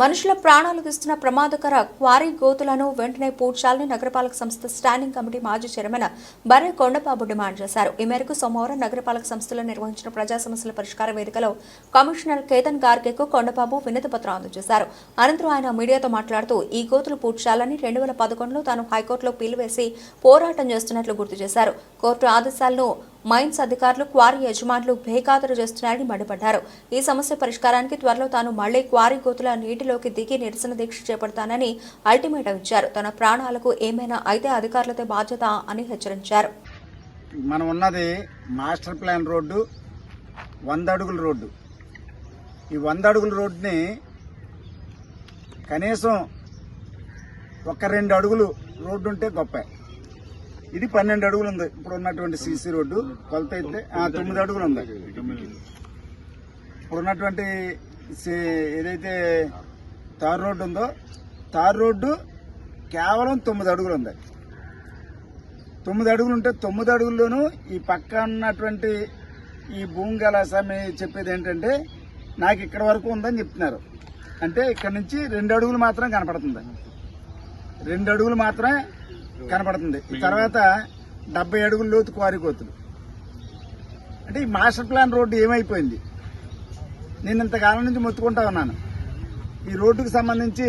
మనుషుల ప్రాణాలు తీస్తున్న ప్రమాదకర క్వారీ గోతులను వెంటనే పూడ్చాలని నగరపాలక సంస్థ స్టాండింగ్ కమిటీ మాజీ చైర్మన్ బర్రె కొండబాబు డిమాండ్ చేశారు. ఈ మేరకు సోమవారం నగరపాలక సంస్థలో నిర్వహించిన ప్రజా సమస్యల పరిష్కార వేదికలో కమిషనర్ కేతన్ గార్గేకు కొండబాబు వినతి పత్రం అందజేశారు. అనంతరం ఆయన మీడియాతో మాట్లాడుతూ ఈ గోతులు పూడ్చాలని రెండు వేల పదకొండులో తాను హైకోర్టులో పిలువేసి పోరాటం చేస్తున్నట్లు గుర్తు చేశారు. కోర్టు ఆదేశాలను మైన్స్ అధికారులు క్వారీ యజమానులు బేఖాతరు చేస్తున్నారని మండిపడ్డారు. ఈ సమస్య పరిష్కారానికి త్వరలో తాను మళ్ళీ క్వారీ గోతుల నీటిలోకి దిగి నిరసన దీక్ష చేపడతానని అల్టిమేటం ఇచ్చారు. తన ప్రాణాలకు ఏమైనా అయితే అధికారులతో బాధ్యత అని హెచ్చరించారు. మనం ఉన్నది మాస్టర్ ప్లాన్ రోడ్డు వంద అడుగుల రోడ్డు. ఈ వంద అడుగుల రోడ్డుని కనీసం ఒక రెండు అడుగులు రోడ్డు ఉంటే గొప్ప. ఇది పన్నెండు అడుగులు ఉంది ఇప్పుడు ఉన్నటువంటి సీసీ రోడ్డు కొలత అయితే తొమ్మిది అడుగులు ఉంది ఇప్పుడు ఉన్నటువంటి సి- ఏదైతే తార్ రోడ్డు ఉందో తార్ రోడ్డు కేవలం తొమ్మిది అడుగులు ఉంది తొమ్మిది అడుగులు ఉంటే తొమ్మిది అడుగుల్లోనూ ఈ పక్క ఉన్నటువంటి ఈ భూమి గల స్వామి చెప్పేది ఏంటంటే నాకు ఇక్కడ వరకు ఉందని చెప్తున్నారు. అంటే ఇక్కడ నుంచి రెండు అడుగులు మాత్రం కనపడుతుంది. రెండు అడుగులు మాత్రమే కనపడుతుంది. తర్వాత డెబ్బై అడుగుల లోతు క్వారీ కోతులు అంటే ఈ మాస్టర్ ప్లాన్ రోడ్డు ఏమైపోయింది? నేను ఇంతకాలం నుంచి మొత్తుకుంటా ఉన్నాను. ఈ రోడ్డుకు సంబంధించి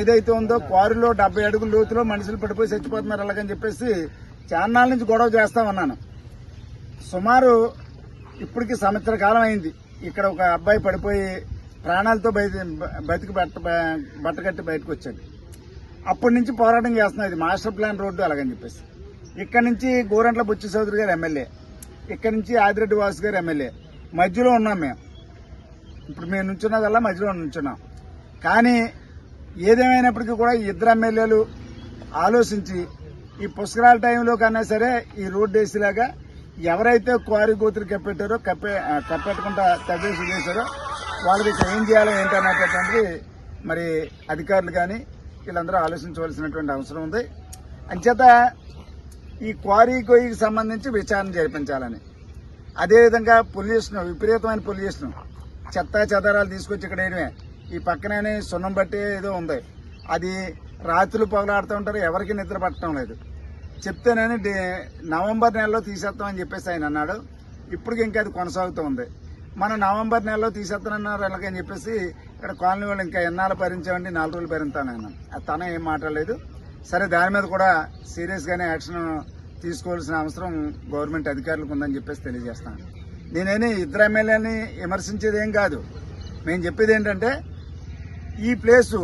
ఏదైతే ఉందో క్వారీలో డెబ్బై అడుగుల లోతులో మనుషులు పడిపోయి చచ్చిపోతున్నారు అలాగని చెప్పేసి చాన్నాళ్ళ నుంచి గొడవ చేస్తా ఉన్నాను. సుమారు ఇప్పటికి సంవత్సర కాలం అయింది. ఇక్కడ ఒక అబ్బాయి పడిపోయి ప్రాణాలతో బయట బతికి బట్ట బట్టకట్టి బయటకు వచ్చాడు. అప్పటి నుంచి పోరాటం చేస్తున్నాం ఇది మాస్టర్ ప్లాన్ రోడ్డు అలాగని చెప్పేసి. ఇక్కడ నుంచి గోరంట్ల బుచ్చి చౌదరి గారు ఎమ్మెల్యే. ఇక్కడ నుంచి ఆదిరెడ్డి వాసు గారు ఎమ్మెల్యే. మధ్యలో ఉన్నాం మేము. ఇప్పుడు మేము నుంచున్నదల్లా మధ్యలో నుంచున్నాం. కానీ ఏదేమైనప్పటికీ కూడా ఇద్దరు ఎమ్మెల్యేలు ఆలోచించి ఈ పుష్కరాల టైంలో కన్నా సరే ఈ రోడ్డు వేసేలాగా ఎవరైతే క్వారీ గోతులు కప్పెట్టారో కప్పే కప్పెట్టకుండా తవ్వేసి చేశారో వాళ్ళకి ఏం చేయాలో ఏంటనేటటువంటిది మరి అధికారులు కానీ వీళ్ళందరూ ఆలోచించవలసినటువంటి అవసరం ఉంది. అంచేత ఈ క్వారీ గొయ్యికి సంబంధించి విచారణ జరిపించాలని. అదేవిధంగా పొల్యూషన్ విపరీతమైన పొల్యూషన్ చెత్త చెదారాలు తీసుకొచ్చి ఇక్కడ వేయడమే. ఈ పక్కనే సున్నం బట్టి ఏదో ఉంది. అది రాత్రులు పగలాడుతూ ఉంటారు ఎవరికి నిద్ర పట్టడం లేదు. చెప్తేనని నవంబర్ నెలలో తీసేస్తామని చెప్పేసి ఆయన అన్నాడు. ఇప్పటికి ఇంకా అది కొనసాగుతూ ఉంది. మనం నవంబర్ నెలలో తీసేస్తానన్నారు అలాగని చెప్పేసి ఇక్కడ కాలనీ వాళ్ళు ఇంకా ఎన్నాళ్ళు భరించామండి? నాలుగు రోజులు భరించాను తన ఏం మాట్లాడలేదు. సరే దాని మీద కూడా సీరియస్గానే యాక్షన్ తీసుకోవాల్సిన అవసరం గవర్నమెంట్ అధికారులకు ఉందని చెప్పేసి తెలియజేస్తాను. నేనేని ఇద్దరు ఎమ్మెల్యేని విమర్శించేది ఏం కాదు. మేము చెప్పేది ఏంటంటే ఈ ప్లేసు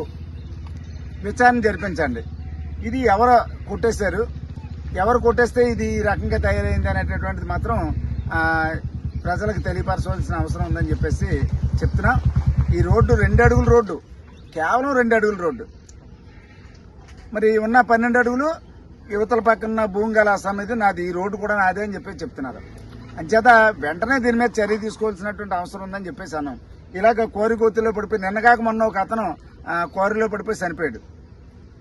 విచారణ జరిపించండి. ఇది ఎవరు కొట్టేశారు. ఎవరు కొట్టేస్తే ఇది ఈ రకంగా తయారైంది అనేటటువంటిది మాత్రం ప్రజలకు తెలియపరచవలసిన అవసరం ఉందని చెప్పేసి చెప్తున్నా. ఈ రోడ్డు రెండు అడుగుల రోడ్డు. కేవలం రెండు అడుగుల రోడ్డు. మరి ఉన్న పన్నెండు అడుగులు యువతల పక్కన భూమి గల సమితి నాది. ఈ రోడ్డు కూడా నాదే అని చెప్పేసి చెప్తున్నారు. అంచేత వెంటనే దీని మీద చర్య తీసుకోవాల్సినటువంటి అవసరం ఉందని చెప్పేసి అన్నాం. ఇలాగ కోరి పడిపోయి నిన్నగాక మొన్న ఒక అతను కోరిలో పడిపోయి చనిపోయాడు.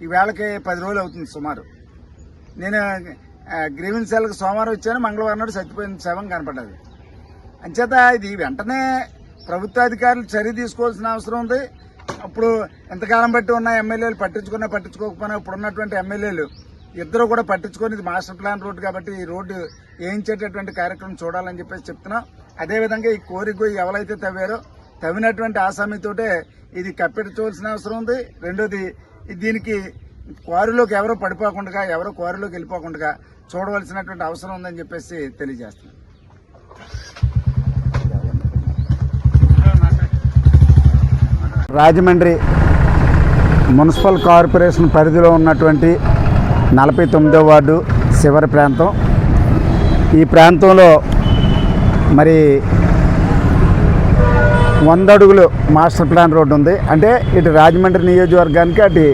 ఈ వేళకి పది రోజులు అవుతుంది సుమారు. నేను గ్రీవెన్స్ సెల్కి సోమవారం వచ్చాను. మంగళవారం నాడు చచ్చిపోయిన శవం కనపడ్డది. అంచేత ఇది వెంటనే ప్రభుత్వాధికారులు చర్య తీసుకోవాల్సిన అవసరం ఉంది. అప్పుడు ఎంతకాలం బట్టి ఉన్న ఎమ్మెల్యేలు పట్టించుకున్నా పట్టించుకోకపోయినా ఇప్పుడు ఉన్నటువంటి ఎమ్మెల్యేలు ఇద్దరు కూడా పట్టించుకొని ఇది మాస్టర్ ప్లాన్ రోడ్డు కాబట్టి ఈ రోడ్డు వేయించేటటువంటి కార్యక్రమం చూడాలని చెప్పేసి చెప్తున్నాం. అదేవిధంగా ఈ కోరిక ఎవరైతే తవ్వారో తవ్వినటువంటి ఆసామితోటే ఇది కప్పెట్టుకోవాల్సిన అవసరం ఉంది. రెండోది దీనికి క్వారీలోకి ఎవరో పడిపోకుండా ఎవరో క్వారీలోకి వెళ్ళిపోకుండా చూడవలసినటువంటి అవసరం ఉందని చెప్పేసి తెలియజేస్తున్నాం. రాజమండ్రి మున్సిపల్ కార్పొరేషన్ పరిధిలో ఉన్నటువంటి నలభై తొమ్మిదో వార్డు శివరి ప్రాంతం. ఈ ప్రాంతంలో మరి వంద అడుగులు మాస్టర్ ప్లాన్ రోడ్డు ఉంది. అంటే ఇటు రాజమండ్రి నియోజకవర్గానికి అటు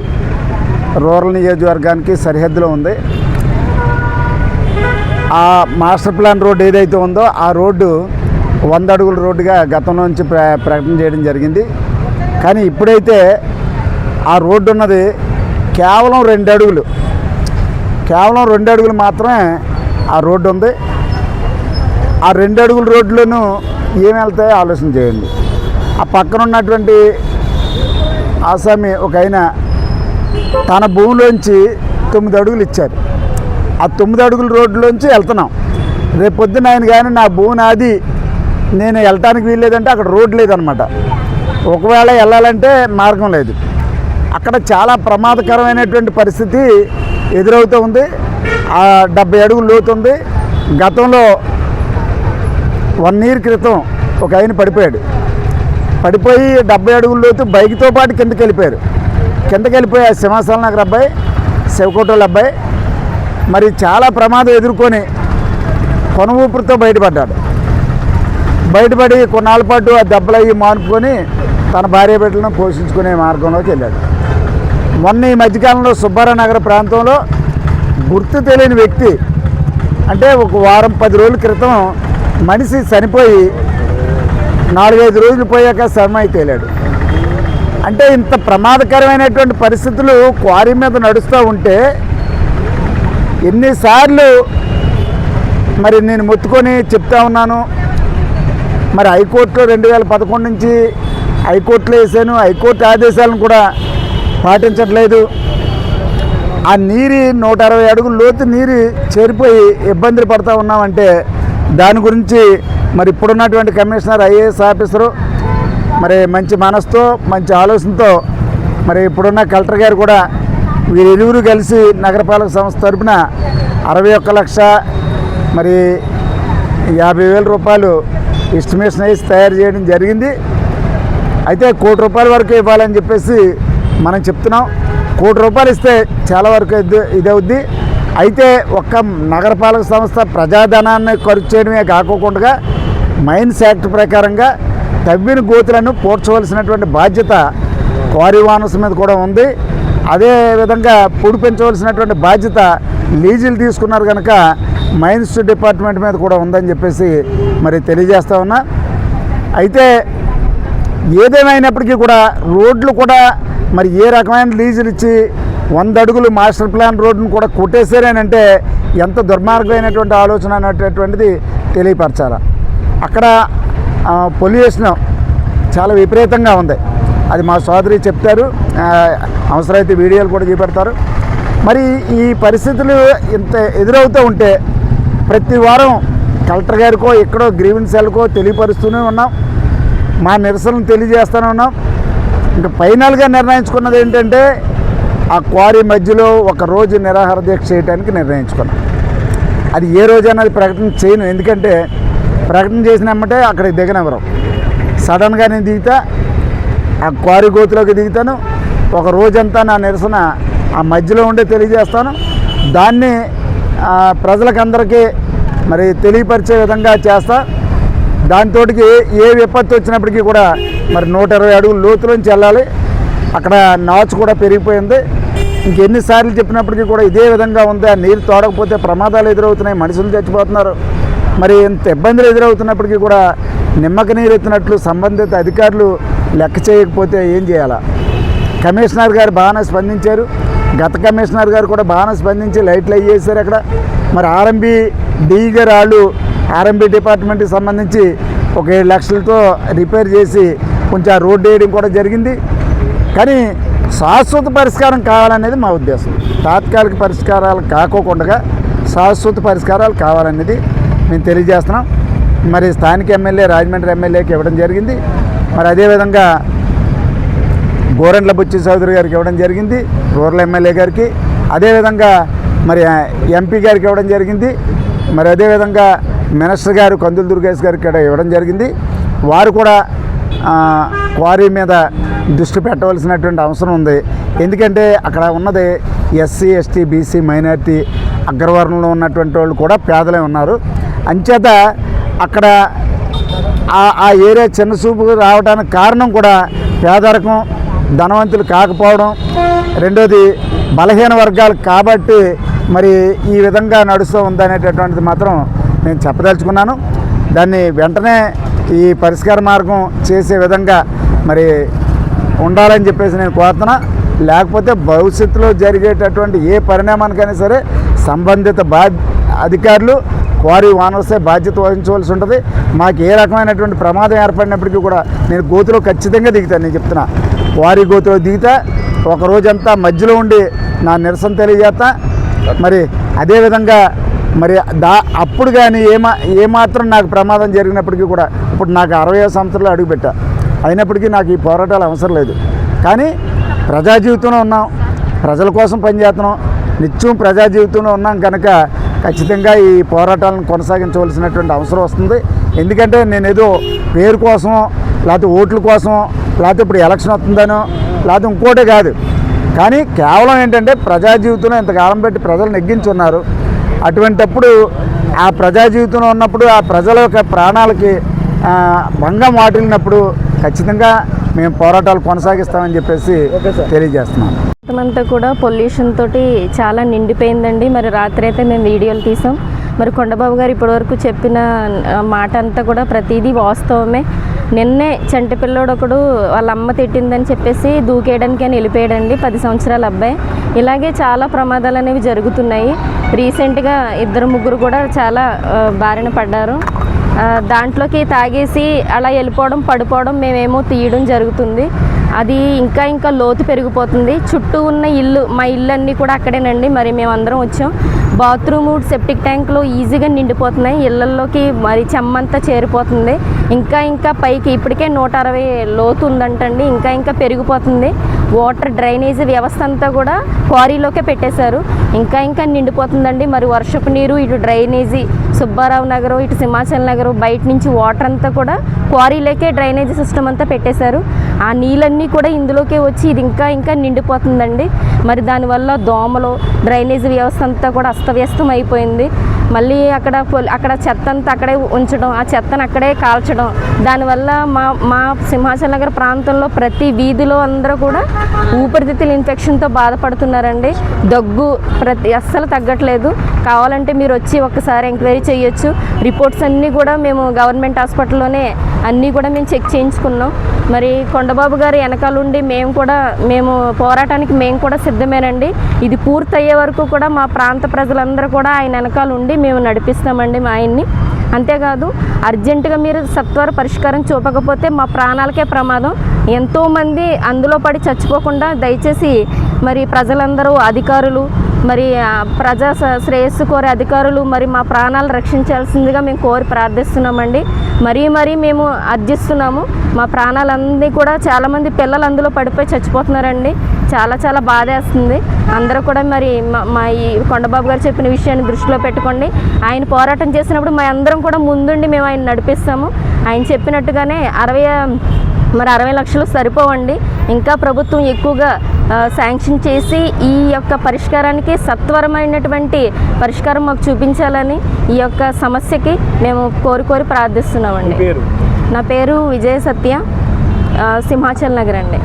రూరల్ నియోజకవర్గానికి సరిహద్దులో ఉంది. ఆ మాస్టర్ ప్లాన్ రోడ్డు ఏదైతే ఉందో ఆ రోడ్డు వంద అడుగుల రోడ్డుగా గతంలో నుంచి ప్ర ప్రకటన చేయడం జరిగింది. కానీ ఇప్పుడైతే ఆ రోడ్డు ఉన్నది కేవలం రెండు అడుగులు. కేవలం రెండు అడుగులు మాత్రమే ఆ రోడ్డు ఉంది. ఆ రెండు అడుగుల రోడ్లను ఏం వెళ్తాయో ఆలోచన చేయండి. ఆ పక్కన ఉన్నటువంటి ఆసామి ఒక ఆయన తన భూమిలోంచి తొమ్మిది అడుగులు ఇచ్చారు. ఆ తొమ్మిది అడుగుల రోడ్లోంచి వెళ్తున్నాం. రేపు పొద్దున ఆయన కానీ నా భూమి నాది నేను వెళ్ళటానికి వీల్లేదంటే అక్కడ రోడ్ లేదనమాట. ఒకవేళ వెళ్ళాలంటే మార్గం లేదు. అక్కడ చాలా ప్రమాదకరమైనటువంటి పరిస్థితి ఎదురవుతూ ఉంది. ఆ డెబ్బై అడుగులు లోతుంది. గతంలో వన్ ఇయర్ క్రితం ఒక ఆయన పడిపోయాడు. పడిపోయి డెబ్బై అడుగుల లోతు బైక్తో పాటు కిందకి వెళ్ళిపోయారు. కిందకి వెళ్ళిపోయి ఆ నగర్ అబ్బాయి శివకోటోళ్ళ అబ్బాయి మరి చాలా ప్రమాదం ఎదుర్కొని కొన ఊపిరితో బయటపడ్డాడు. బయటపడి కొన్నాళ్ళ పాటు ఆ దెబ్బలు అయ్యి మానుకొని తన భార్య బిడ్డలను పోషించుకునే మార్గంలోకి వెళ్ళాడు మొన్న ఈ మధ్యకాలంలో సుబ్బారావు నగర ప్రాంతంలో గుర్తు తెలియని వ్యక్తి అంటే ఒక వారం పది రోజుల క్రితం మనిషి చనిపోయి నాలుగైదు రోజులు పోయాక శ్రమ అయితే తేలాడు. అంటే ఇంత ప్రమాదకరమైనటువంటి పరిస్థితులు క్వారీ మీద నడుస్తూ ఉంటే ఎన్నిసార్లు మరి నేను మొత్తుకొని చెప్తా ఉన్నాను. మరి హైకోర్టులో రెండు వేల పదకొండు నుంచి హైకోర్టులో వేసాను హైకోర్టు ఆదేశాలను కూడా పాటించట్లేదు. ఆ నీరు నూట అరవై అడుగుల లోతు నీరు చేరిపోయి ఇబ్బందులు పడుతూ ఉన్నామంటే దాని గురించి మరి ఇప్పుడున్నటువంటి కమిషనర్ ఐఏఎస్ ఆఫీసరు మరి మంచి మనసుతో మంచి ఆలోచనతో మరి ఇప్పుడున్న కలెక్టర్ గారు కూడా వీరిరువురు కలిసి నగరపాలక సంస్థ తరపున అరవై ఒక్క లక్ష మరి యాభై వేల రూపాయలు ఎస్టిమేషన్ వేసి తయారు చేయడం జరిగింది. అయితే కోటి రూపాయల వరకు ఇవ్వాలని చెప్పేసి మనం చెప్తున్నాం. కోటి రూపాయలు ఇస్తే చాలా వరకు ఇది ఇదవుద్ది అయితే ఒక్క నగరపాలక సంస్థ ప్రజాధనాన్ని ఖర్చు చేయడమే కాకోకుండా మైన్స్ యాక్ట్ ప్రకారంగా తవ్విన గోతులను పూడ్చవలసినటువంటి బాధ్యత క్వారీ వానర్స్ మీద కూడా ఉంది. అదే విధంగా పొడి పెంచవలసినటువంటి బాధ్యత లీజులు తీసుకున్నారు కనుక మైన్స్ డిపార్ట్మెంట్ మీద కూడా ఉందని చెప్పేసి మరి తెలియజేస్తా ఉన్నా. అయితే ఏదేమైనప్పటికీ కూడా రోడ్లు కూడా మరి ఏ రకమైన లీజులు ఇచ్చి వంద అడుగులు మాస్టర్ ప్లాన్ రోడ్డును కూడా కొట్టేశారనంటే ఎంత దుర్మార్గమైనటువంటి ఆలోచన అనేటటువంటిది తెలియపరచాలి. అక్కడ పొల్యూషన్ చాలా విపరీతంగా ఉంది. అది మా సోదరి చెప్తారు. అవసరమైతే వీడియోలు కూడా చూపెడతారు. మరి ఈ పరిస్థితులు ఇంత ఎదురవుతూ ఉంటే ప్రతి వారం కలెక్టర్ గారికో ఎక్కడో గ్రీవెన్స్ సెల్కో తెలియపరుస్తూనే ఉన్నాం. మా నిరసనలు తెలియజేస్తూనే ఉన్నాం. ఇంకా ఫైనల్గా నిర్ణయించుకున్నది ఏంటంటే ఆ క్వారీ మధ్యలో ఒక రోజు నిరాహార దీక్ష చేయడానికి నిర్ణయించుకున్నాం. అది ఏ రోజైనా అది ప్రకటన చేయను. ఎందుకంటే ప్రకటన చేసినామంటే అక్కడికి దిగనివ్వరు. సడన్గా నేను దిగుతా ఆ క్వారీ గోతులోకి దిగుతాను. ఒక రోజంతా నా నిరసన ఆ మధ్యలో ఉండే తెలియజేస్తాను. దాన్ని ప్రజలకందరికీ మరి తెలియపరిచే విధంగా చేస్తా. దాంతో ఏ విపత్తు వచ్చినప్పటికీ కూడా మరి నూట ఇరవై అడుగులు లోతులోంచి వెళ్ళాలి. అక్కడ నాచు కూడా పెరిగిపోయింది. ఇంకెన్నిసార్లు చెప్పినప్పటికీ కూడా ఇదే విధంగా ఉంది. ఆ నీరు తోడకపోతే ప్రమాదాలు ఎదురవుతున్నాయి. మనుషులు చచ్చిపోతున్నారు. మరి ఇంత ఇబ్బందులు ఎదురవుతున్నప్పటికీ కూడా నిమ్మక నీరు ఎత్తినట్లు సంబంధిత అధికారులు లెక్క చేయకపోతే ఏం చేయాలా? కమిషనర్ గారు బాగానే స్పందించారు. గత కమిషనర్ గారు కూడా బాగానే స్పందించి లైట్లు అయ్యేసారు అక్కడ. మరి ఆర్ఎంబి డి గారు వాళ్ళు ఆర్ఎంబీ డిపార్ట్మెంట్కి సంబంధించి ఒక ఏడు లక్షలతో రిపేర్ చేసి కొంచెం రోడ్డు వేయడం కూడా జరిగింది. కానీ శాశ్వత పరిష్కారం కావాలనేది మా ఉద్దేశం. తాత్కాలిక పరిష్కారాలు కాకోకుండా శాశ్వత పరిష్కారాలు కావాలనేది మేము తెలియజేస్తున్నాం. మరి స్థానిక ఎమ్మెల్యే రాజమండ్రి ఎమ్మెల్యేకి ఇవ్వడం జరిగింది. మరి అదేవిధంగా గోరంట్ల బుచ్చి చౌదరి గారికి ఇవ్వడం జరిగింది రూరల్ ఎమ్మెల్యే గారికి. అదేవిధంగా మరి ఎంపీ గారికి ఇవ్వడం జరిగింది. మరి అదేవిధంగా మినిస్టర్ గారు కందుల దుర్గేష్ గారికి ఇక్కడ ఇవ్వడం జరిగింది. వారు కూడా క్వారీ మీద దృష్టి పెట్టవలసినటువంటి అవసరం ఉంది. ఎందుకంటే అక్కడ ఉన్నది ఎస్సీ ఎస్టీ బీసీ మైనారిటీ అగ్రవర్ణంలో ఉన్నటువంటి వాళ్ళు కూడా పేదలే ఉన్నారు. అంచేత అక్కడ ఆ- ఆ ఏరియా చిన్న చూపు రావడానికి కారణం కూడా పేదరికం ధనవంతులు కాకపోవడం రెండోది బలహీన వర్గాలు కాబట్టి మరి ఈ విధంగా నడుస్తూ ఉందనేటటువంటిది మాత్రం నేను చెప్పదలుచుకున్నాను. దాన్ని వెంటనే ఈ పరిష్కార మార్గం చేసే విధంగా మరి ఉండాలని చెప్పేసి నేను కోరుతున్నా. లేకపోతే భవిష్యత్తులో జరిగేటటువంటి ఏ పరిణామానికైనా సరే సంబంధిత బా అధికారులు క్వారీ ఓనర్సే బాధ్యత వహించవలసి ఉంటుంది. మాకు ఏ రకమైనటువంటి ప్రమాదం ఏర్పడినప్పటికీ కూడా నేను గోతులో ఖచ్చితంగా దిగుతాను. నేను చెప్తున్నా క్వారీ గోతులో దిగితే ఒక రోజంతా మధ్యలో ఉండి నా నిరసన తెలియజేస్తా. మరి అదేవిధంగా మరి దా అప్పుడు కానీ ఏమా ఏమాత్రం నాకు ప్రమాదం జరిగినప్పటికీ కూడా ఇప్పుడు నాకు అరవై సంవత్సరాలు అడుగుపెట్టా అయినప్పటికీ నాకు ఈ పోరాటాలు అవసరం లేదు. కానీ ప్రజా జీవితంలో ఉన్నాం. ప్రజల కోసం పనిచేస్తున్నాం నిత్యం ప్రజా జీవితంలో ఉన్నాం కనుక ఖచ్చితంగా ఈ పోరాటాలను కొనసాగించవలసినటువంటి అవసరం వస్తుంది. ఎందుకంటే నేను ఏదో పేరు కోసమో లేకపోతే ఓట్ల కోసమో లేకపోతే ఇప్పుడు ఎలక్షన్ వస్తుందనో లేకపోతే ఇంకోటే కాదు. కానీ కేవలం ఏంటంటే ప్రజా జీవితంలో ఇంతకాలం పెట్టి ప్రజలు నెగ్గించున్నారు. అటువంటప్పుడు ఆ ప్రజా జీవితంలో ఉన్నప్పుడు ఆ ప్రజల యొక్క ప్రాణాలకి భంగం వాటిల్లినప్పుడు ఖచ్చితంగా మేము పోరాటాలు కొనసాగిస్తామని చెప్పేసి తెలియజేస్తున్నాం. అంతా కూడా పొల్యూషన్ తోటి చాలా నిండిపోయిందండి. మరి రాత్రి అయితే మేము వీడియోలు తీసాం. మరి కొండబాబు గారు ఇప్పటివరకు చెప్పిన మాట అంతా కూడా ప్రతిదీ వాస్తవమే. నిన్నే చంటి పిల్లోడు ఒకడు వాళ్ళ అమ్మ తిట్టిందని చెప్పేసి దూకేయడానికి అని వెళ్ళిపోయాడండి పది సంవత్సరాల అబ్బాయి. ఇలాగే చాలా ప్రమాదాలు అనేవి జరుగుతున్నాయి రీసెంట్గా ఇద్దరు ముగ్గురు కూడా చాలా బారిన పడ్డారు. దాంట్లోకి తాగేసి అలా వెళ్ళిపోవడం పడిపోవడం మేమేమో తీయడం జరుగుతుంది. అది ఇంకా ఇంకా లోతు పెరిగిపోతుంది. చుట్టూ ఉన్న ఇల్లు మా ఇల్లు అన్నీ కూడా అక్కడేనండి. మరి మేమందరం వచ్చాం. బాత్రూము సెప్టిక్ ట్యాంకులు ఈజీగా నిండిపోతున్నాయి. ఇళ్ళల్లోకి మరి చెమ్మంతా చేరిపోతుంది. ఇంకా ఇంకా పైకి ఇప్పటికే నూట అరవై లోతు ఉందంటండి. ఇంకా ఇంకా పెరిగిపోతుంది. వాటర్ డ్రైనేజీ వ్యవస్థ అంతా కూడా క్వారీలోకే పెట్టేశారు. ఇంకా ఇంకా నిండిపోతుందండి. మరి వర్షపు నీరు ఇటు డ్రైనేజీ సుబ్బారావు నగరం ఇటు సింహాచల్ నగరం బయట నుంచి వాటర్ అంతా కూడా క్వారీలోకే డ్రైనేజీ సిస్టమ్ అంతా పెట్టేశారు. ఆ నీళ్ళన్నీ కూడా ఇందులోకే వచ్చి ఇది ఇంకా ఇంకా నిండిపోతుందండి. మరి దానివల్ల దోమలు డ్రైనేజీ వ్యవస్థ అంతా కూడా అస్తవ్యస్తం అయిపోయింది. మళ్ళీ అక్కడ అక్కడ చెత్త అంతా అక్కడే ఉంచడం ఆ చెత్తను అక్కడే కాల్చడం. దానివల్ల మా మా సింహాచల్ నగర్ ప్రాంతంలో ప్రతి వీధిలో అందరూ కూడా ఊపిరితిత్తుల ఇన్ఫెక్షన్తో బాధపడుతున్నారండి. దగ్గు ప్రతి అస్సలు తగ్గట్లేదు. కావాలంటే మీరు వచ్చి ఒక్కసారి ఎంక్వైరీ చేయొచ్చు రిపోర్ట్స్ అన్నీ కూడా మేము గవర్నమెంట్ హాస్పిటల్లోనే అన్నీ కూడా మేము చెక్ చేయించుకున్నాం. మరి కొండబాబు గారు వెనకాలండి మేము కూడా మేము పోరాటానికి మేము కూడా సిద్ధమేనండి. ఇది పూర్తయ్యే వరకు కూడా మా ప్రాంత ప్రజలందరూ కూడా ఆయన వెనకాల ఉండి మేము నడిపిస్తామండి మా ఆయన్ని. అంతేకాదు అర్జెంటుగా మీరు సత్వర పరిష్కారం చూపకపోతే మా ప్రాణాలకే ప్రమాదం. ఎంతోమంది అందులో పడి చచ్చిపోకుండా దయచేసి మరి ప్రజలందరూ అధికారులు మరి ప్రజా స- శ్రేయస్సు కోరే అధికారులు మరి మా ప్రాణాలు రక్షించాల్సిందిగా మేము కోరి ప్రార్థిస్తున్నామండి. మరీ మరీ మేము అర్జిస్తున్నాము. మా ప్రాణాలన్నీ కూడా చాలామంది పిల్లలు అందులో పడిపోయి చచ్చిపోతున్నారండి. చాలా చాలా బాధేస్తుంది. అందరూ కూడా మరి మా- మా ఈ కొండబాబు గారు చెప్పిన విషయాన్ని దృష్టిలో పెట్టుకోండి. ఆయన పోరాటం చేసినప్పుడు మా అందరం కూడా ముందుండి మేము ఆయన నడిపిస్తాము. ఆయన చెప్పినట్టుగానే అరవై మరి అరవై లక్షలు సరిపోవండి. ఇంకా ప్రభుత్వం ఎక్కువగా శాంక్షన్ చేసి ఈ యొక్క పరిష్కారానికి సత్వరమైనటువంటి పరిష్కారం మాకు చూపించాలని ఈ యొక్క సమస్యకి మేము కోరి కోరి ప్రార్థిస్తున్నామండి. నా పేరు విజయ సత్య సింహాచల్ నగర్ అండి.